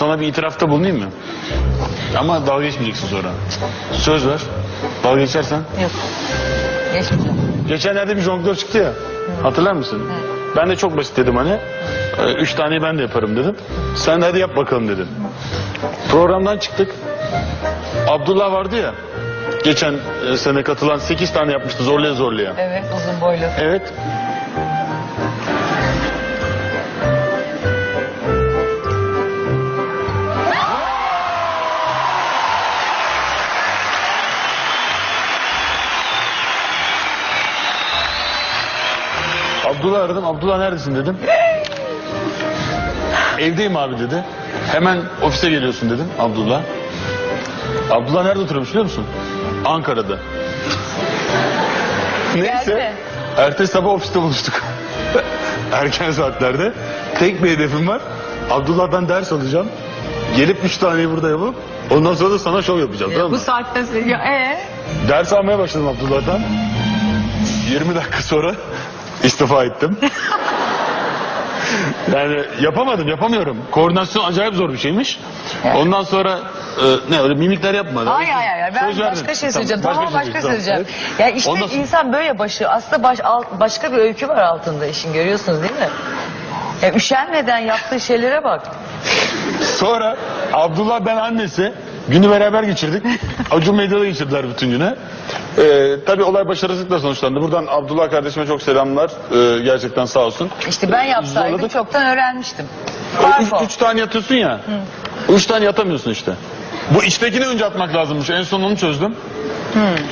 sana bir itirafta bulunayım mı? Ama dalga geçmeyeceksin sonra. Söz ver. Dalga geçersen. Yok. Geçmeyeceğim. Geçenlerde bir jonglör çıktı ya. Hatırlar mısın? Ben de çok basit dedim hani. Ee, Üç taneyi ben de yaparım dedim. Sen de hadi yap bakalım dedim. Programdan çıktık. Abdullah vardı ya. Geçen e, sene katılan sekiz tane yapmıştı zorlaya zorlaya. Evet uzun boylu. Evet. Abdullah aradım. Abdullah neredesin dedim. Evdeyim abi dedi. Hemen ofise geliyorsun dedim Abdullah. Abdullah nerede oturuyormuş biliyor musun? Ankara'da. Neyse. Geldi. Ertesi sabah ofiste buluştuk. Erken saatlerde. Tek bir hedefim var. Abdullah'dan ders alacağım. Gelip üç taneyi burada yapıp ondan sonra da sana şov yapacağım tamam Bu mı? saatte sen- ya ee? Ders almaya başladım Abdullah'dan. 20 dakika sonra istifa ettim. yani yapamadım, yapamıyorum. Koordinasyon acayip zor bir şeymiş. Ondan sonra e, ne öyle mimikler yapma. Hayır hayır hayır. Ben Söz başka şey Tamam, söyleyeceğim. Tamam, başka, şey tamam. söyleyeceğim. Evet. Ya işte Ondan sonra- insan böyle başı aslında baş, al- başka bir öykü var altında işin görüyorsunuz değil mi? Ya üşenmeden yaptığı şeylere bak. Sonra Abdullah ben annesi günü beraber geçirdik. Acun Medya'da geçirdiler bütün günü. Ee, tabii olay başarısızlıkla sonuçlandı. Buradan Abdullah kardeşime çok selamlar. Ee, gerçekten sağ olsun. İşte ben yapsaydım Zorladık. çoktan öğrenmiştim. Fark üç, üç tane yatıyorsun ya. Üç tane yatamıyorsun işte. Bu içtekini önce atmak lazımmış. En son onu çözdüm.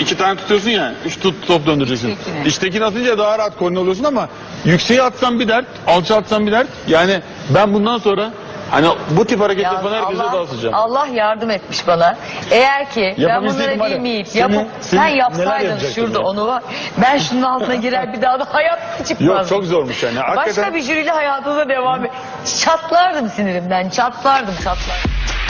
İki tane tutuyorsun ya. Üç tut, top döndüreceksin. İçtekini. İçtekini atınca daha rahat koordine oluyorsun ama yükseğe atsan bir dert, alçağa atsan bir dert. Yani ben bundan sonra hani bu tip hareket Yalnız yapan herkese Allah, dağıtacağım. Allah yardım etmiş bana. Eğer ki ben Yapabilseydim var bunları ya, bilmeyip seni- yapıp seni sen neler yapsaydın yapacaktım şurada ya. onu var. Ben şunun altına girer bir daha da hayatta çıkmazdım. Yok çok zormuş yani. Başka Hakikaten bir jüriyle hayatınıza devam et. Çatlardım sinirimden çatlardım çatlardım.